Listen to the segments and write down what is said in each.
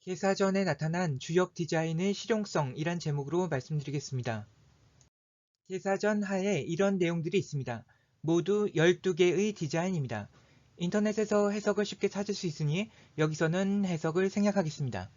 개사전에 나타난 주역 디자인의 실용성이란 제목으로 말씀드리겠습니다. 개사전 하에 이런 내용들이 있습니다. 모두 12개의 디자인입니다. 인터넷에서 해석을 쉽게 찾을 수 있으니 여기서는 해석을 생략하겠습니다.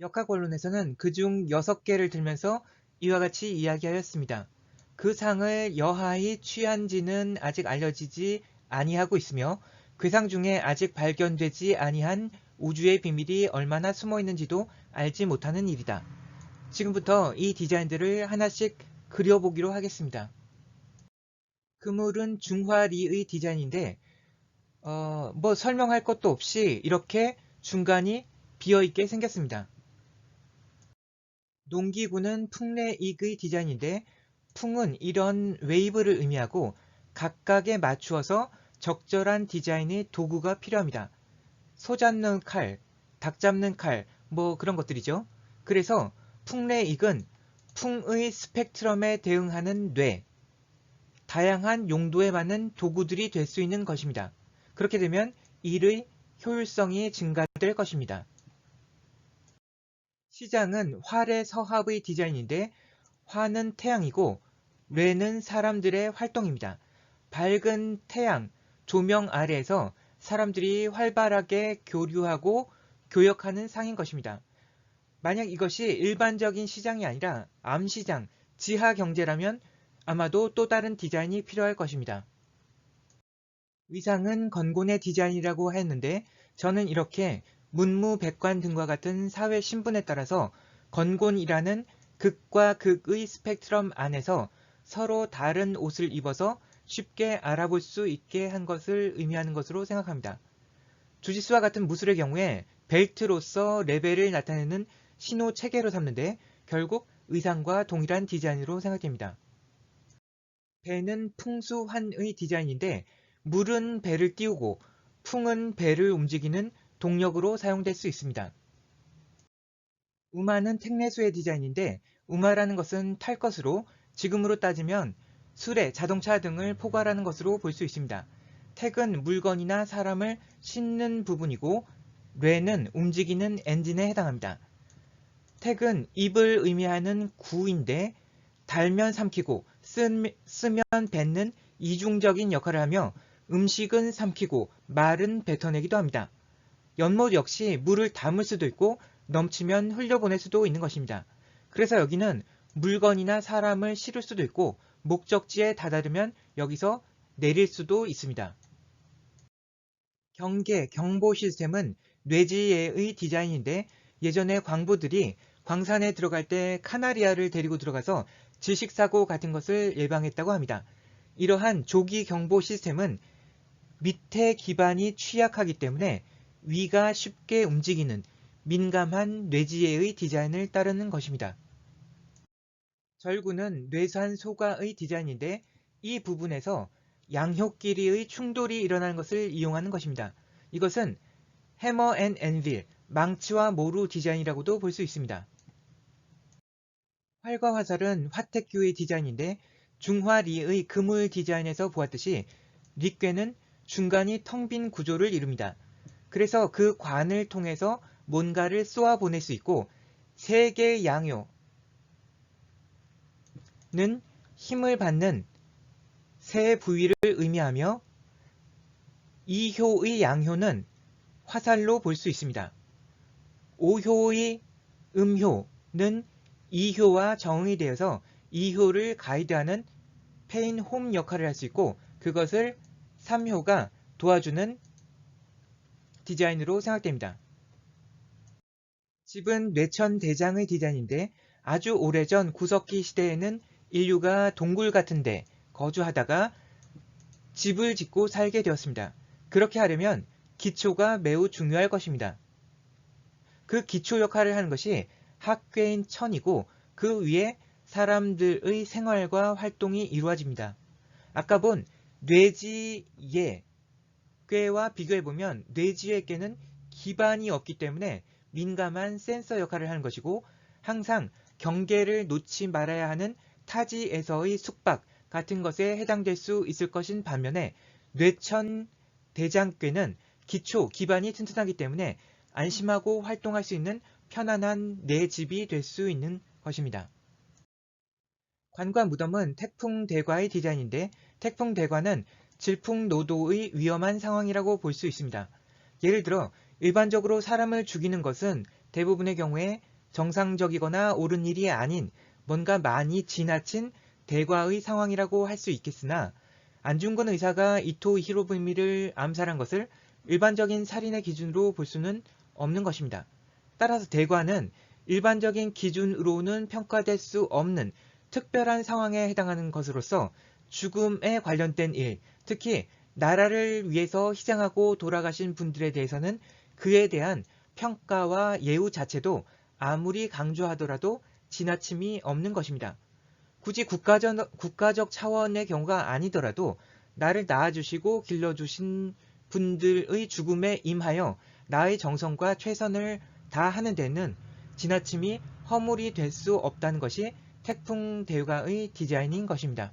역학 원론에서는 그중 6개를 들면서 이와 같이 이야기하였습니다. 그 상을 여하히 취한지는 아직 알려지지 아니하고 있으며 괴상 중에 아직 발견되지 아니한 우주의 비밀이 얼마나 숨어 있는지도 알지 못하는 일이다. 지금부터 이 디자인들을 하나씩 그려보기로 하겠습니다. 그물은 중화리의 디자인인데 어, 뭐 설명할 것도 없이 이렇게 중간이 비어있게 생겼습니다. 농기구는 풍래익의 디자인인데 풍은 이런 웨이브를 의미하고 각각에 맞추어서 적절한 디자인의 도구가 필요합니다. 소 잡는 칼, 닭 잡는 칼, 뭐 그런 것들이죠. 그래서 풍래익은 풍의 스펙트럼에 대응하는 뇌, 다양한 용도에 맞는 도구들이 될 수 있는 것입니다. 그렇게 되면 일의 효율성이 증가될 것입니다. 시장은 활의 서합의 디자인인데 화는 태양이고 뇌는 사람들의 활동입니다. 밝은 태양, 조명 아래에서 사람들이 활발하게 교류하고 교역하는 상인 것입니다. 만약 이것이 일반적인 시장이 아니라 암시장, 지하 경제라면 아마도 또 다른 디자인이 필요할 것입니다. 위상은 건곤의 디자인이라고 했는데 저는 이렇게 문무 백관 등과 같은 사회 신분에 따라서 건곤이라는 극과 극의 스펙트럼 안에서 서로 다른 옷을 입어서 쉽게 알아볼 수 있게 한 것을 의미하는 것으로 생각합니다. 주짓수와 같은 무술의 경우에 벨트로서 레벨을 나타내는 신호 체계로 삼는데 결국 의상과 동일한 디자인으로 생각됩니다. 배는 풍수환의 디자인인데 물은 배를 띄우고 풍은 배를 움직이는 동력으로 사용될 수 있습니다. 우마는 택내수의 디자인인데 우마라는 것은 탈 것으로 지금으로 따지면 수레, 자동차 등을 포괄하는 것으로 볼 수 있습니다. 택은 물건이나 사람을 싣는 부분이고 뇌는 움직이는 엔진에 해당합니다. 택은 입을 의미하는 구인데 달면 삼키고 쓰면 뱉는 이중적인 역할을 하며 음식은 삼키고 말은 뱉어내기도 합니다. 연못 역시 물을 담을 수도 있고 넘치면 흘려보낼 수도 있는 것입니다. 그래서 여기는 물건이나 사람을 실을 수도 있고 목적지에 다다르면 여기서 내릴 수도 있습니다. 경계, 경보 시스템은 뇌지의 디자인인데 예전에 광부들이 광산에 들어갈 때 카나리아를 데리고 들어가서 질식사고 같은 것을 예방했다고 합니다. 이러한 조기 경보 시스템은 밑에 기반이 취약하기 때문에 위가 쉽게 움직이는 민감한 뇌지혜의 디자인을 따르는 것입니다. 절구는 뇌산 소가의 디자인인데 이 부분에서 양효끼리의 충돌이 일어나는 것을 이용하는 것입니다. 이것은 해머 앤 앤빌, 망치와 모루 디자인이라고도 볼 수 있습니다. 활과 화살은 화택규의 디자인인데 중화리의 그물 디자인에서 보았듯이 리꾀는 중간이 텅 빈 구조를 이룹니다. 그래서 그 관을 통해서 뭔가를 쏘아 보낼 수 있고 세개 양효 는 힘을 받는 세 부위를 의미하며 이효의 양효는 화살로 볼 수 있습니다. 오효의 음효는 이효와 정의 되어서 이효를 가이드하는 페인 홈 역할을 할 수 있고 그것을 3효가 도와주는 디자인으로 생각됩니다. 집은 뇌천 대장의 디자인인데 아주 오래전 구석기 시대에는 인류가 동굴 같은 데 거주하다가 집을 짓고 살게 되었습니다. 그렇게 하려면 기초가 매우 중요할 것입니다. 그 기초 역할을 하는 것이 학괴인 천이고 그 위에 사람들의 생활과 활동이 이루어집니다. 아까 본 뇌지의 꾀와 비교해보면 뇌지의 꾀는 기반이 없기 때문에 민감한 센서 역할을 하는 것이고 항상 경계를 놓지 말아야 하는 타지에서의 숙박 같은 것에 해당될 수 있을 것인 반면에 뇌천 대장꾀는 기초, 기반이 튼튼하기 때문에 안심하고 활동할 수 있는 편안한 내 집이 될 수 있는 것입니다. 관과 무덤은 태풍 대과의 디자인인데 태풍 대과는 질풍노도의 위험한 상황이라고 볼 수 있습니다. 예를 들어 일반적으로 사람을 죽이는 것은 대부분의 경우에 정상적이거나 옳은 일이 아닌 뭔가 많이 지나친 대과의 상황이라고 할 수 있겠으나 안중근 의사가 이토 히로부미를 암살한 것을 일반적인 살인의 기준으로 볼 수는 없는 것입니다. 따라서 대과는 일반적인 기준으로는 평가될 수 없는 특별한 상황에 해당하는 것으로서 죽음에 관련된 일, 특히 나라를 위해서 희생하고 돌아가신 분들에 대해서는 그에 대한 평가와 예우 자체도 아무리 강조하더라도 지나침이 없는 것입니다. 굳이 국가적, 국가적 차원의 경우가 아니더라도 나를 낳아주시고 길러주신 분들의 죽음에 임하여 나의 정성과 최선을 다하는 데는 지나침이 허물이 될 수 없다는 것이 태풍 대가의 디자인인 것입니다.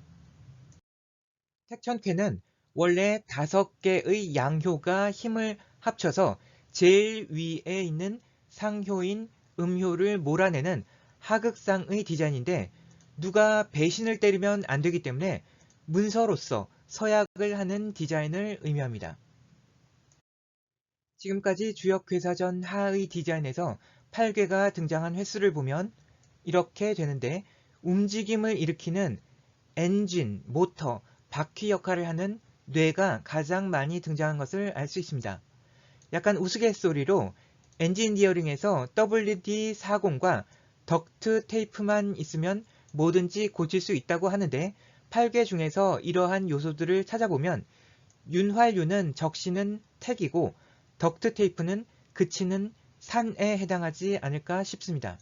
택천쾌는 원래 다섯 개의 양효가 힘을 합쳐서 제일 위에 있는 상효인 음효를 몰아내는 하극상의 디자인인데 누가 배신을 때리면 안 되기 때문에 문서로서 서약을 하는 디자인을 의미합니다. 지금까지 주역 괴사전 하의 디자인에서 8개가 등장한 횟수를 보면 이렇게 되는데 움직임을 일으키는 엔진, 모터, 바퀴 역할을 하는 뇌가 가장 많이 등장한 것을 알 수 있습니다. 약간 우스갯소리로 엔지니어링에서 WD-40과 덕트 테이프만 있으면 뭐든지 고칠 수 있다고 하는데 8개 중에서 이러한 요소들을 찾아보면 윤활유는 적시는 택이고 덕트 테이프는 그치는 산에 해당하지 않을까 싶습니다.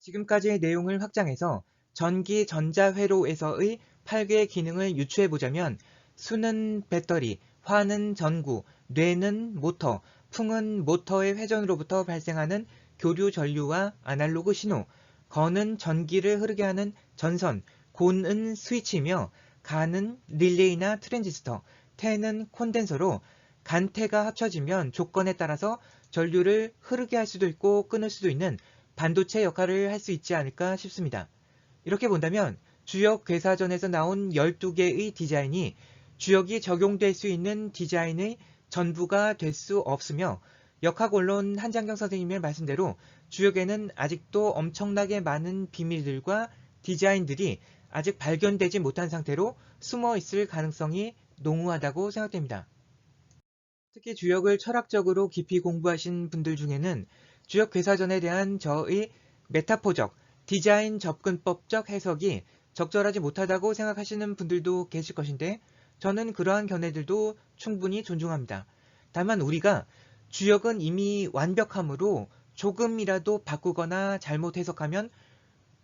지금까지의 내용을 확장해서 전기 전자회로에서의 8개의 기능을 유추해보자면 수는 배터리, 화는 전구, 뇌는 모터, 풍은 모터의 회전으로부터 발생하는 교류 전류와 아날로그 신호, 건은 전기를 흐르게 하는 전선, 곤은 스위치이며 간은 릴레이나 트랜지스터, 태는 콘덴서로 간태가 합쳐지면 조건에 따라서 전류를 흐르게 할 수도 있고 끊을 수도 있는 반도체 역할을 할 수 있지 않을까 싶습니다. 이렇게 본다면 주역 괴사전에서 나온 12개의 디자인이 주역이 적용될 수 있는 디자인의 전부가 될 수 없으며 역학 원론 한장경 선생님의 말씀대로 주역에는 아직도 엄청나게 많은 비밀들과 디자인들이 아직 발견되지 못한 상태로 숨어 있을 가능성이 농후하다고 생각됩니다. 특히 주역을 철학적으로 깊이 공부하신 분들 중에는 주역 괴사전에 대한 저의 메타포적, 디자인 접근법적 해석이 적절하지 못하다고 생각하시는 분들도 계실 것인데 저는 그러한 견해들도 충분히 존중합니다. 다만 우리가 주역은 이미 완벽함으로 조금이라도 바꾸거나 잘못 해석하면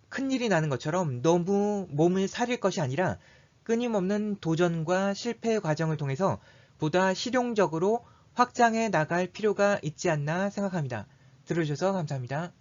큰일이 나는 것처럼 너무 몸을 사릴 것이 아니라 끊임없는 도전과 실패 과정을 통해서 보다 실용적으로 확장해 나갈 필요가 있지 않나 생각합니다. 들어주셔서 감사합니다.